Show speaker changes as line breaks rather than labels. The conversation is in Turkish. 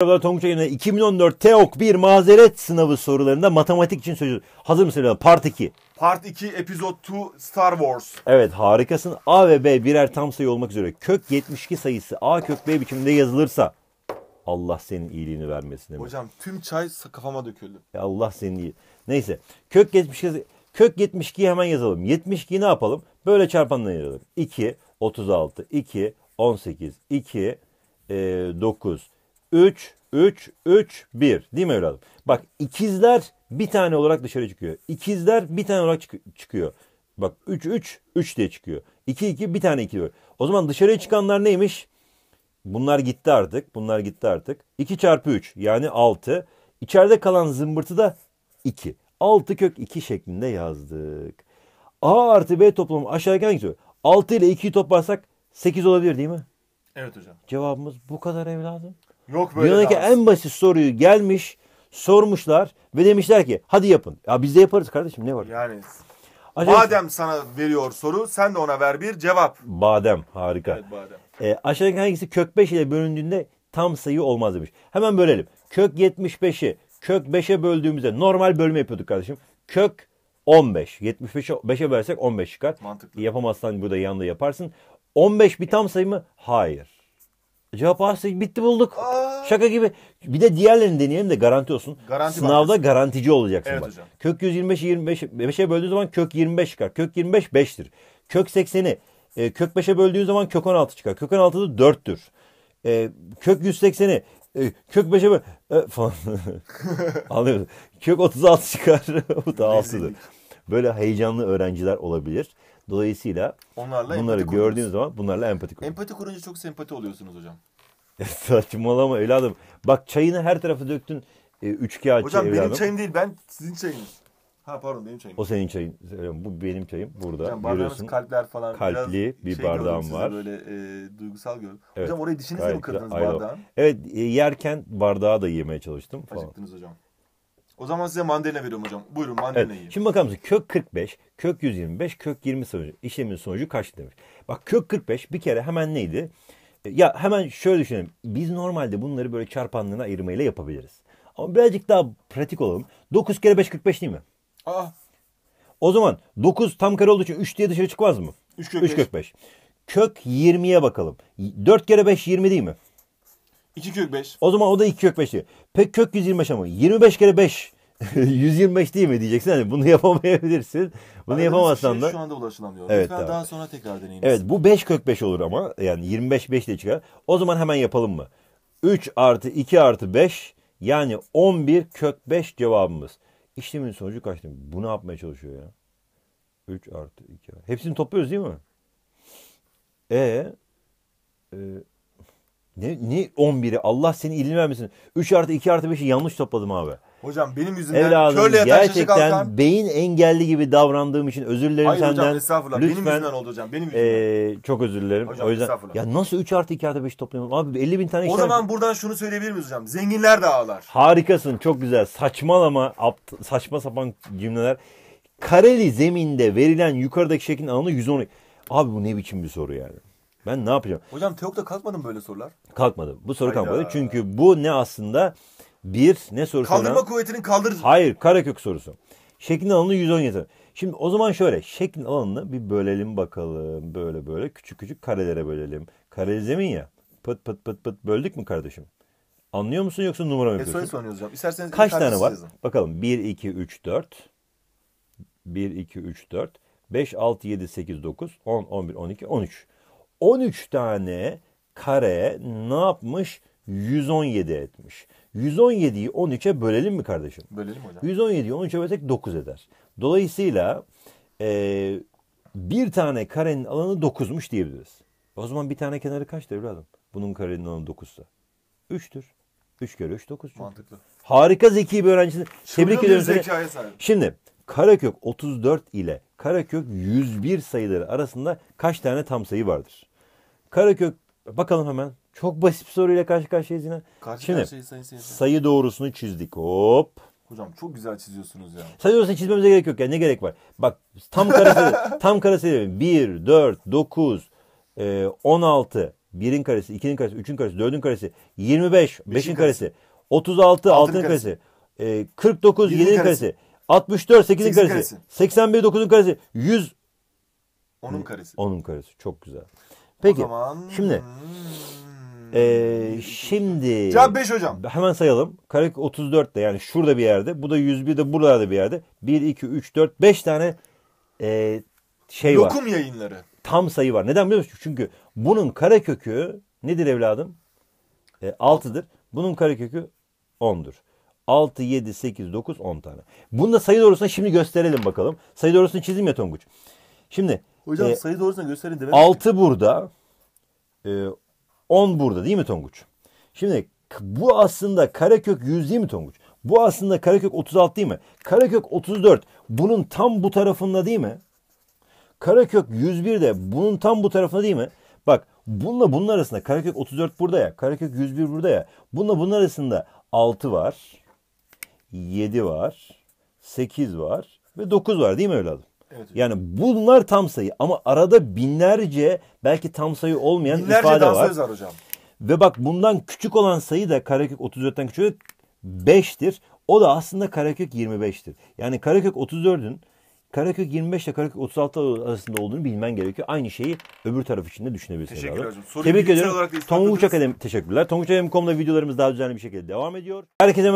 Merhabalar Tonguç Yayın'da 2014 TEOK 1 mazeret sınavı sorularında matematik için söylüyoruz. Hazır mısın? Part 2.
Part 2 Episode 2 Star Wars.
Evet harikasın. A ve B birer tam sayı olmak üzere kök 72 sayısı A kök B biçiminde yazılırsa Allah senin iyiliğini vermesin. demek.
Hocam tüm çay kafama döküldü.
Ya Allah senin iyi. Neyse. Kök 72 kök 72'yi hemen yazalım. 72'yi ne yapalım? Böyle çarpanla yazalım. 2 36 2 18 2 e, 9 3 3 3 1 değil mi evladım? Bak ikizler bir tane olarak dışarı çıkıyor. İkizler bir tane olarak çık- çıkıyor. Bak 3 3 3 diye çıkıyor. 2 2 bir tane 2 diyor. O zaman dışarıya çıkanlar neymiş? Bunlar gitti artık. Bunlar gitti artık. 2 çarpı 3 yani 6. İçeride kalan zımbırtı da 2. 6 kök 2 şeklinde yazdık. A artı B toplamı aşağıdaki hangisi? 6 ile 2'yi toplarsak 8 olabilir değil mi?
Evet hocam.
Cevabımız bu kadar evladım.
Yok böyle
Dünyadaki
daha.
en basit soruyu gelmiş, sormuşlar ve demişler ki hadi yapın. Ya biz de yaparız kardeşim ne var?
Yani
Acayip-
madem sana veriyor soru sen de ona ver bir cevap.
Badem harika.
Evet badem.
E, aşağıdaki hangisi kök 5 ile bölündüğünde tam sayı olmaz demiş. Hemen bölelim. Kök 75'i kök 5'e böldüğümüzde normal bölme yapıyorduk kardeşim. Kök 15. 75'e 5'e bölersek 15 çıkar.
Mantıklı.
Yapamazsan burada yanında yaparsın. 15 bir tam sayı mı? Hayır. Cevap A bitti bulduk.
Aa.
Şaka gibi. Bir de diğerlerini deneyelim de garanti olsun.
Garanti
Sınavda
bankası.
garantici olacaksın
Evet
bak.
hocam.
Kök 125'i 25 5'e böldüğün zaman kök 25 çıkar. Kök 25 5'tir. Kök 80'i e, kök 5'e böldüğün zaman kök 16 çıkar. Kök 16 da 4'tür. E, kök 180'i e, kök 5'e böl e, falan. Anlıyor musun? Kök 36 çıkar. Bu da 6'dır. Böyle heyecanlı öğrenciler olabilir. Dolayısıyla
Onlarla
bunları
kuruyoruz.
zaman bunlarla empati kur.
Empati kurunca çok sempati oluyorsunuz hocam.
Saçmalama evladım. Bak çayını her tarafa döktün. E, üçkağıtçı
Hocam
evladım.
benim çayım değil ben sizin çayınız. Ha pardon benim çayım.
O senin çayın. Bu benim çayım. Burada
Hocam
görüyorsun.
kalpler falan.
Kalpli
biraz
bir
şey
bardağım var.
Böyle e, duygusal gördüm.
Evet,
Hocam orayı dişinizle mi kırdınız bardağın?
Evet e, yerken bardağı da yemeye çalıştım falan.
Acıktınız hocam. O zaman size mandalina veriyorum hocam. Buyurun
Evet.
mandalina yiyin.
Şimdi bakar mısın? Kök 45, kök 125, kök 20 sonucu. İşlemin sonucu kaç demiş. Bak kök 45 bir kere hemen neydi? E, Ya hemen şöyle düşünelim. Biz normalde bunları böyle çarpanlığına ayırmayla yapabiliriz. Ama birazcık daha pratik olalım. 9 kere 5 45 değil mi?
Aa,
O zaman 9 tam kare olduğu için 3 diye dışarı çıkmaz mı?
Üç kök
3
beş.
kök 5. Kök 20'ye bakalım. 4 kere 5 20 değil mi?
2 kök 5.
O zaman o da 2 kök 5 diyor. Pek kök 125 ama 25 kere 5 125 değil mi diyeceksin. Hani bunu yapamayabilirsin. Bunu
Aradığınız
yapamazsan da.
Şu anda ulaşılamıyor.
Evet, tamam.
daha sonra tekrar deneyiniz.
Evet bu 5 kök 5 olur ama yani 25 5 diye çıkar. O zaman hemen yapalım mı? 3 artı 2 artı 5 yani 11 kök 5 cevabımız. İşlemin sonucu kaç demiş? Bu ne yapmaya çalışıyor ya? 3 artı 2 artı. Hepsini topluyoruz değil mi? E, e ne, ne 11'i? Allah seni ilmi vermesin. 3 artı 2 artı 5'i yanlış topladım abi.
Hocam benim yüzümden
Evladım
körle yatan şaşı
gerçekten
kalkan.
beyin engelli gibi davrandığım için özür dilerim
Hayır
senden.
hocam estağfurullah. Benim
Lütfen
yüzümden oldu hocam. Benim yüzümden.
ee, çok özür dilerim.
Hocam,
o yüzden
estağfurullah.
ya nasıl 3 artı 2 artı 5 toplayalım? Abi 50 bin tane
o
işlem-
zaman buradan şunu söyleyebilir miyiz hocam? Zenginler de ağlar.
Harikasın çok güzel. Saçmalama apt- saçma sapan cümleler. Kareli zeminde verilen yukarıdaki şeklin alanı 110. Abi bu ne biçim bir soru yani? Ben ne yapacağım?
Hocam Teok'ta kalkmadı mı böyle sorular?
Kalkmadı. Bu soru
Hayda.
kalkmadı. Çünkü bu ne aslında? Bir ne sorusu?
Kaldırma
olan-
kuvvetinin kaldır.
Hayır karekök sorusu. Şeklin alanı 117. Şimdi o zaman şöyle şeklin alanını bir bölelim bakalım. Böyle böyle küçük küçük karelere bölelim. Kareli zemin ya. Pıt pıt pıt pıt böldük mü kardeşim? Anlıyor musun yoksa numara mı
E,
yapıyorsun?
soru soruyoruz hocam. İsterseniz
Kaç tane var?
yazın.
Bakalım 1, 2, 3, 4. 1, 2, 3, 4. 5, 6, 7, 8, 9, 10, 11, 12, 13. 13 tane kare ne yapmış? 117 etmiş. 117'yi 13'e bölelim mi kardeşim?
Bölelim hocam.
117'yi 13'e bölsek 9 eder. Dolayısıyla eee, bir tane karenin alanı 9'muş diyebiliriz. O zaman bir tane kenarı kaçtır evladım? Bunun karenin alanı 9'sa. 3'tür. 3 kere 3 9 çünkü.
Mantıklı.
Harika zeki bir öğrencisin. Tebrik ediyorum seni. Şimdi karekök 34 ile karekök 101 sayıları arasında kaç tane tam sayı vardır? Karekök bakalım hemen. Çok basit bir soruyla karşı karşıyayız yine.
Karşı
Şimdi
karşıyayız sayın seyirciler.
sayı doğrusunu çizdik. Hop.
Hocam çok güzel çiziyorsunuz ya.
Sayı doğrusunu çizmemize gerek yok ya. Ne gerek var? Bak tam karesi tam karesi 1 4 9 e, 16 1'in karesi, 2'nin karesi, 3'ün karesi, 4'ün karesi, 25, 5'in
Beşin
karesi, 36,
Altının
6'nın karesi,
karesi,
e, 49,
Yedinin
7'nin
karesi,
karesi, 64, 8'in
sekizin
karesi,
karesi.
81, 9'un karesi, 100,
Onun karesi.
10'un karesi. Çok güzel.
O
Peki,
zaman...
şimdi,
Hmm.
e, şimdi...
Cevap 5 hocam.
Hemen sayalım. Karekök 34 de yani şurada bir yerde. Bu da 101 de buralarda bir yerde. 1, 2, 3, 4, 5 tane e, şey var.
Lokum yayınları.
Tam sayı var. Neden biliyor musun? Çünkü bunun karekökü nedir evladım? E, 6'dır. Bunun karekökü 10'dur. 6, 7, 8, 9, 10 tane. Bunda sayı doğrusunu şimdi gösterelim bakalım. Sayı doğrusunu çizeyim ya Tonguç. Şimdi
Hocam
e,
sayı doğrusunu gösterin demedim.
6 burada, e, 10 burada değil mi Tonguç? Şimdi bu aslında karekök 100 değil mi Tonguç? Bu aslında karekök 36 değil mi? Karekök 34 bunun tam bu tarafında değil mi? Karekök 101 de bunun tam bu tarafında değil mi? Bak bununla bunun arasında karekök 34 burada ya. Karekök 101 burada ya. Bununla bunun arasında 6 var. 7 var. 8 var. Ve 9 var değil mi evladım?
Evet.
Yani bunlar tam sayı ama arada binlerce belki tam sayı olmayan
Binlerce
ifade var.
dansöz var hocam.
Ve bak bundan küçük olan sayı da karekök 34'ten küçük 5'tir. O da aslında karekök 25'tir. Yani karekök 34'ün karekök 25 ile karekök 36 arasında olduğunu bilmen gerekiyor. Aynı şeyi öbür taraf için de düşünebilirsin.
Hocam. Soruyu
Tebrik ediyorum. Tonguç Akademi teşekkürler. Tonguç Akademi.com'da videolarımız daha düzenli bir şekilde devam ediyor. Herkese